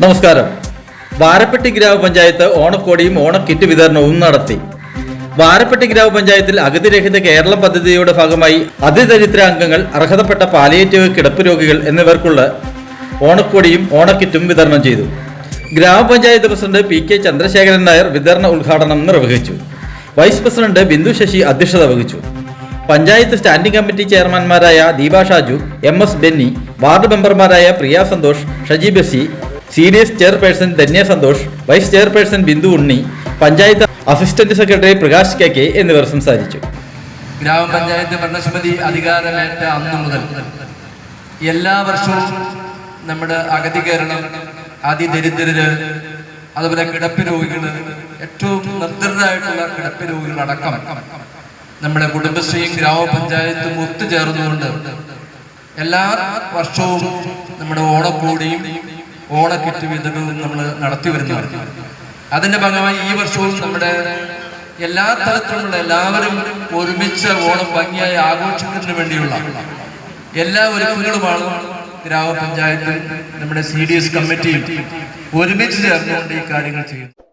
നമസ്കാരം. വാരപ്പെട്ടി ഗ്രാമപഞ്ചായത്ത് ഓണക്കോടിയും ഓണക്കിറ്റ് വിതരണവും നടത്തി. വാരപ്പെട്ടി ഗ്രാമപഞ്ചായത്തിൽ അഗതിരഹിത കേരളം പദ്ധതിയുടെ ഭാഗമായി അതിദരിദ്ര അംഗങ്ങൾ അർഹതപ്പെട്ട പാലിയേറ്റീവ് കിടപ്പ് രോഗികൾ എന്നിവർക്കുള്ള ഓണക്കോടിയും ഓണക്കിറ്റും വിതരണം ചെയ്തു. ഗ്രാമപഞ്ചായത്ത് president P K Chandrasekharan Nair വിതരണ ഉദ്ഘാടനം നിർവഹിച്ചു. വൈസ് പ്രസിഡന്റ് ബിന്ദു ശശി അധ്യക്ഷത വഹിച്ചു. Panchayat standing committee ചെയർമാൻമാരായ Deepa Shaju M S Benny ward മെമ്പർമാരായ Priya Santhosh Shaji Basi senior chairperson Dhanya Santhosh vice chairperson Bindu Unni panchayat assistant secretary Prakash K K എന്നിവർ സംസാരിച്ചു. ഗ്രാമപഞ്ചായത്ത് ഭരണസമിതി അധികാരമേറ്റ അന്ന് മുതൽ എല്ലാ വർഷവും നമ്മുടെ അഗതി കേരളം അതിദരിദ്രര് അതുപോലെ കിടപ്പ് രോഗികൾ ഏറ്റവും നിർദ്ദരായിട്ടുള്ള കിടപ്പ് രോഗികളടക്കം നമ്മുടെ കുടുംബശ്രീയും ഗ്രാമപഞ്ചായത്തും ഒത്തുചേർന്നുകൊണ്ട് എല്ലാ വർഷവും നമ്മുടെ ഓണക്കോടിയും ഓണക്കിറ്റ് വിതരണവും നമ്മൾ നടത്തി വരുന്നതാണ് അതിന്റെ ഭാഗമായി ഈ വർഷവും നമ്മുടെ എല്ലാ തരത്തിലുള്ള എല്ലാവരും ഒരുമിച്ച് ഓണം ഭംഗിയായി ആഘോഷിക്കുന്നതിന് വേണ്ടിയുള്ള എല്ലാ ഒരുക്കങ്ങളുമാണ് ഗ്രാമപഞ്ചായത്തും നമ്മുടെ സി ഡി എസ് കമ്മിറ്റിയും ഒരുമിച്ച് ചേർന്നുകൊണ്ട് ഈ കാര്യങ്ങൾ ചെയ്യുന്നത്.